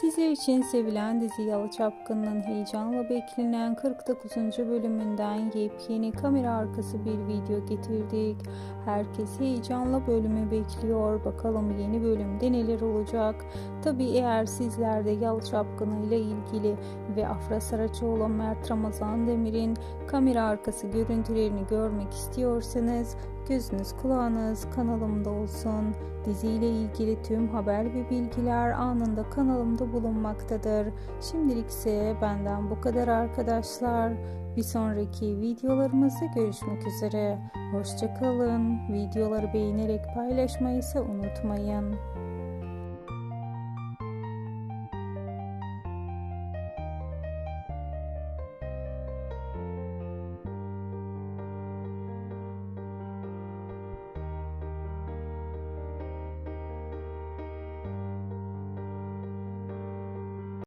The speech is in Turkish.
Sizler için sevilen dizi Yalı Çapkın'ın heyecanla beklenen 49. bölümünden yepyeni kamera arkası bir video getirdik. Herkes heyecanla bölümü bekliyor. Bakalım yeni bölümde neler olacak. Tabi eğer sizler de Yalı Çapkını ile ilgili ve Afra Saraçoğlu Mert Ramazan Demir'in kamera arkası görüntülerini görmek istiyorsanız gözünüz kulağınız kanalımda olsun. Diziyle ilgili tüm haber ve bilgiler anında kanalımda bulunmaktadır. Şimdilik ise benden bu kadar arkadaşlar. Bir sonraki videolarımızda görüşmek üzere. Hoşçakalın. Videoları beğenerek paylaşmayı ise unutmayın.